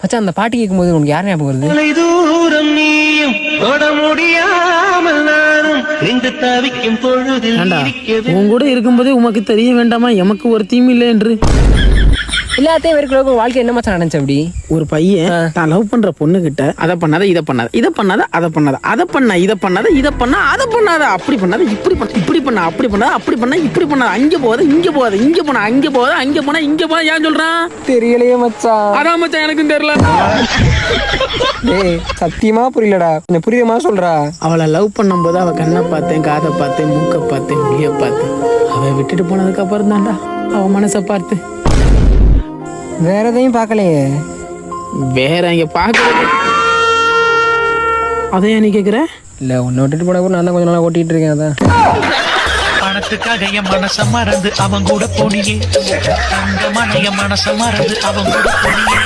மச்சான் அந்த பாட்டு கேட்கும்போது உனக்கு யார் ஞாபகம் வருது? தூரம் நீயும் தொட முடியாமல் நானும் நின்று தவிக்கும் இருக்கவே உன் கூட இருக்கும்போதே உமக்கு தெரிய வேண்டாமா? எமக்கு ஒரு தீம் இல்லை என்று. எல்லாத்தையும் இருக்கிற வாழ்க்கை என்ன மச்சான் நடந்துச்சு அப்படி? ஒரு பையன் தான் லவ் பண்ற பொண்ணு கிட்ட அதை பண்ணாத இதை பண்ணாத இதை பண்ணாத அதை பண்ணாத அதை பண்ண இதை பண்ணாத இதை பண்ண அதை பண்ணாத அப்படி பண்ணாத இப்படி பண்ண இப்படி பண்ண அப்படி பண்ணாத அப்படி பண்ண இப்படி பண்ணாத அங்க போகாத இங்க போகாத இங்க போனா அங்க போகாத அங்க போனா இங்க போனா ஏன் சொல்றான்? தெரியலையே மச்சான். அதான் மச்சான் எனக்கும் தெரியல. டேய் சத்தியமா புரியலடா. கொஞ்சம் புரியுமா சொல்றா? அவளை லவ் பண்ணும்போது அவ கண்ணை பார்த்தேன் காதை பார்த்தேன் மூக்கை பார்த்தேன் மொழியை பார்த்தேன். அவ விட்டுட்டு போனதுக்கு அப்புறம் தான்டா அவ மனசை பார்த்து. வேற எதையும் பார்க்கலையே. வேற இங்க பாக்குறது அதையா நீ கேக்குற? இல்ல உன்னை விட்டுட்டு போன கூட நான் கொஞ்ச நாளா ஓட்டிட்டு இருக்கேன் அதான். பணத்துக்காக என் மனச மறந்து அவன் கூட போனியே. தங்கமான என் மனச மறந்து அவன் கூட போனியே.